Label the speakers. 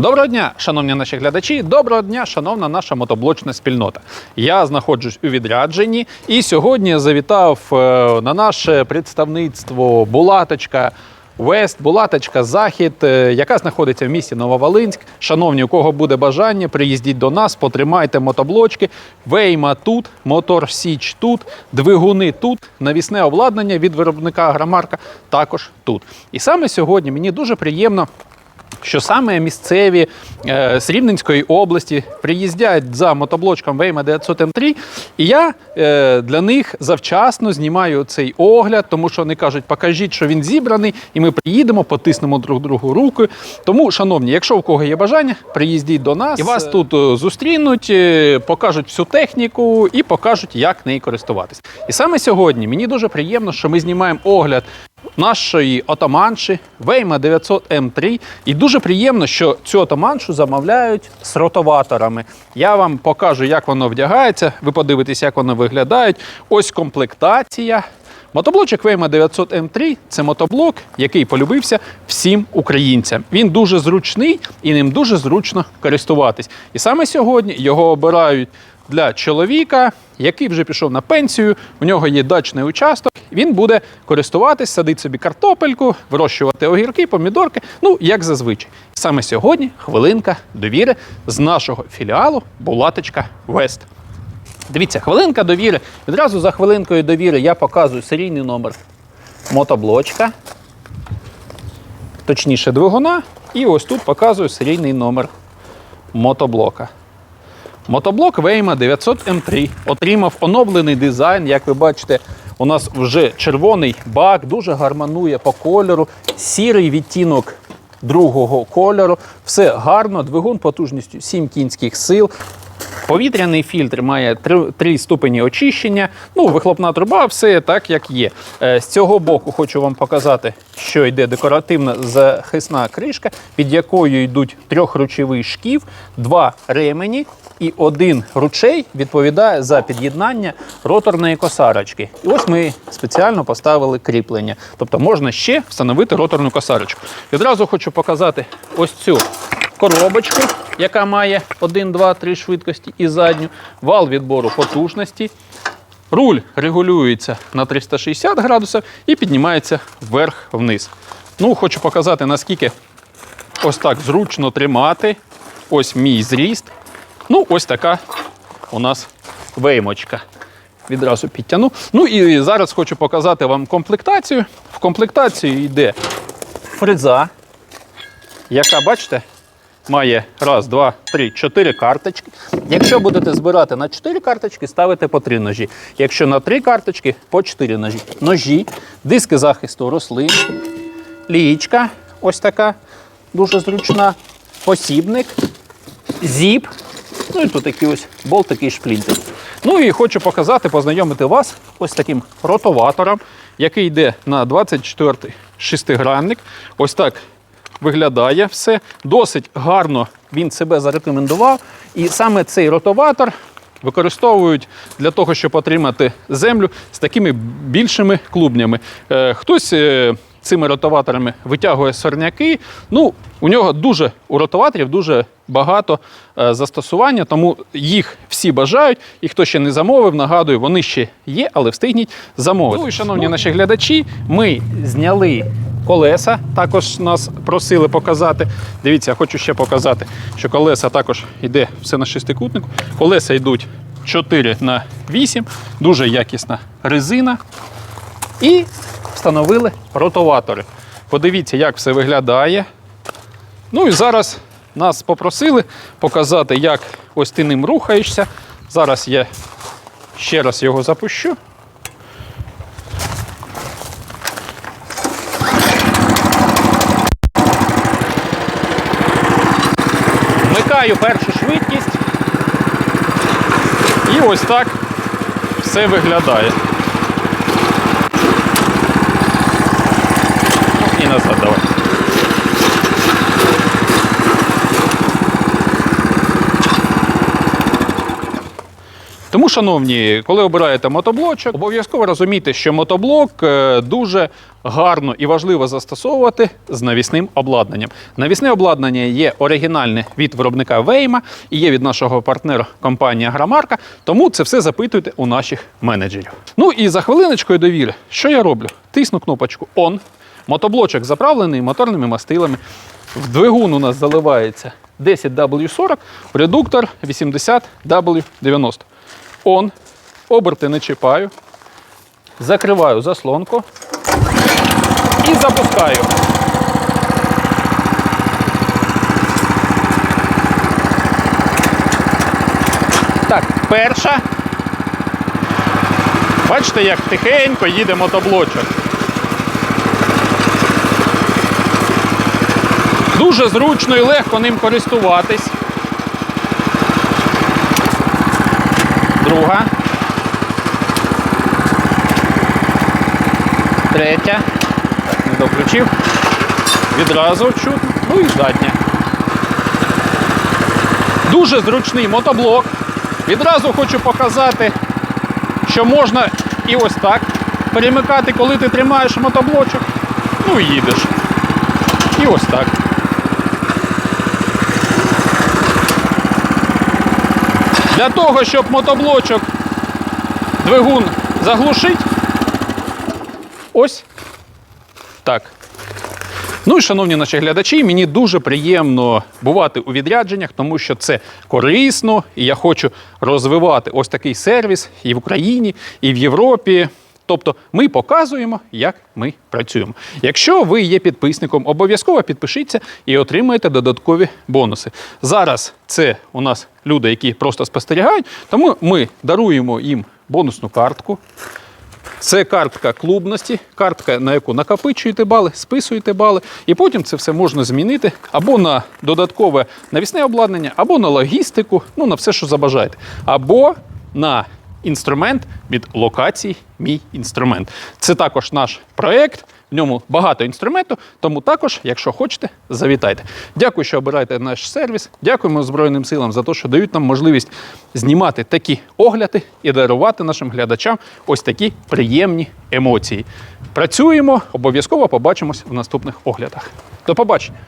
Speaker 1: Доброго дня, шановні наші глядачі. Доброго дня, шановна наша мотоблочна спільнота. Я знаходжусь у відрядженні і сьогодні завітав е, на наше представництво Булаточка. Вест, Булаточка, Захід, е, яка знаходиться в місті Нововолинськ. Шановні, у кого буде бажання, приїздіть до нас, потримайте мотоблочки. Вейма тут, мотор Січ тут, двигуни тут, навісне обладнання від виробника Агромарка також тут. І саме сьогодні мені дуже приємно що саме місцеві е, з Рівненської області приїздять за мотоблочком Вейма 900 М3, і я е, для них завчасно знімаю цей огляд, тому що вони кажуть, покажіть, що він зібраний, і ми приїдемо, потиснемо друг другу руки. Тому, шановні, якщо у кого є бажання, приїздіть до нас і вас тут е, зустрінуть, е, покажуть всю техніку і покажуть, як нею користуватись. І саме сьогодні мені дуже приємно, що ми знімаємо огляд нашої отаманші Вейма 900 М3. І дуже приємно, що цю отаманшу замовляють з ротоваторами. Я вам покажу, як воно вдягається. Ви подивитесь, як воно виглядає. Ось комплектація. Мотоблочок Вейма 900 М3 це мотоблок, який полюбився всім українцям. Він дуже зручний і ним дуже зручно користуватись. І саме сьогодні його обирають для чоловіка, який вже пішов на пенсію. У нього є дачний участок. Він буде користуватись, садити собі картопельку, вирощувати огірки, помідорки. Ну як зазвичай. Саме сьогодні хвилинка довіри з нашого філіалу Булаточка Вест. Дивіться, хвилинка довіри. Відразу за хвилинкою довіри я показую серійний номер мотоблочка, точніше двигуна. І ось тут показую серійний номер мотоблока. Мотоблок Вейма 900 М3 отримав оновлений дизайн. Як ви бачите, у нас вже червоний бак, дуже гармонує по кольору, сірий відтінок другого кольору. Все гарно, двигун потужністю 7 кінських сил. Повітряний фільтр має 3, 3 ступені очищення. Ну, вихлопна труба, все так, як є. Е, З цього боку хочу вам показати, що йде декоративна захисна кришка, під якою йдуть трьохручовий шків, два ремені і один ручей відповідає за під'єднання роторної косарочки. І ось ми спеціально поставили кріплення. Тобто можна ще встановити роторну косарочку. Відразу хочу показати ось цю коробочку, яка має 1, 2, 3 швидкості і задню, вал відбору потужності. Руль регулюється на 360 градусів і піднімається вверх-вниз. Ну, хочу показати, наскільки ось так зручно тримати. Ось мій зріст. Ну, ось така у нас веймочка. Відразу підтягну. Ну і зараз хочу показати вам комплектацію. В комплектацію йде фреза, яка, бачите, має раз, два, три, чотири карточки. Якщо будете збирати на чотири карточки, ставите по три ножі. Якщо на три карточки, по чотири ножі. Ножі, диски захисту рослин, лієчка, ось така, дуже зручна, посібник, зіп. Ну і тут такі ось болтики і шплінти. Ну і хочу показати, познайомити вас ось таким ротоватором, який йде на 24-й шестигранник. Ось так виглядає все. Досить гарно він себе зарекомендував. І саме цей ротоватор використовують для того, щоб отримати землю з такими більшими клубнями. Е, Хтось е, цими ротоваторами витягує сорняки. Ну, у нього дуже у ротоваторів дуже багато е, застосування, тому їх всі бажають. І хто ще не замовив, нагадую, вони ще є, але встигніть замовити. Ну і шановні наші глядачі, ми зняли колеса. Також нас просили показати. Дивіться, я хочу ще показати, що колеса також йде все на шестикутнику. Колеса йдуть 4 на 8, дуже якісна резина. І встановили ротоватори. Подивіться, як все виглядає. Ну і зараз нас попросили показати, як ось ти ним рухаєшся. Зараз я ще раз його запущу. Вмикаю першу швидкість. І ось так все виглядає. Тому, шановні, коли обираєте мотоблочок, обов'язково розумійте, що мотоблок е, дуже гарно і важливо застосовувати з навісним обладнанням. Навісне обладнання є оригінальне від виробника Вейма і є від нашого партнера компанія Грамарка. Тому це все запитуйте у наших менеджерів. Ну і за хвилиночкою довіри, що я роблю? Тисну кнопочку ON. Мотоблочок заправлений моторними мастилами. В двигун у нас заливається 10W40, редуктор 80W90. Он, оберти не чіпаю, закриваю заслонку і запускаю. Так, перша. Бачите, як тихенько їде мотоблочок. Дуже зручно і легко ним користуватись. Друга. Третя. Так, не доключив. Відразу чутно. Ну і задня. Дуже зручний мотоблок. Відразу хочу показати, що можна і ось так перемикати, коли ти тримаєш мотоблочок. Ну і їдеш. І ось так. Для того, щоб мотоблочок двигун заглушить, ось так. Ну і шановні наші глядачі, мені дуже приємно бувати у відрядженнях, тому що це корисно, і я хочу розвивати ось такий сервіс і в Україні, і в Європі. Тобто ми показуємо, як ми працюємо. Якщо ви є підписником, обов'язково підпишіться і отримаєте додаткові бонуси. Зараз це у нас люди, які просто спостерігають, тому ми даруємо їм бонусну картку. Це картка клубності, картка, на яку накопичуєте бали, списуєте бали, і потім це все можна змінити або на додаткове навісне обладнання, або на логістику, ну на все, що забажаєте, або на інструмент від локацій Мій інструмент. Це також наш проєкт. В ньому багато інструменту, тому також, якщо хочете, завітайте. Дякую, що обираєте наш сервіс. Дякуємо Збройним силам за те, що дають нам можливість знімати такі огляди і дарувати нашим глядачам ось такі приємні емоції. Працюємо, обов'язково побачимось в наступних оглядах. До побачення!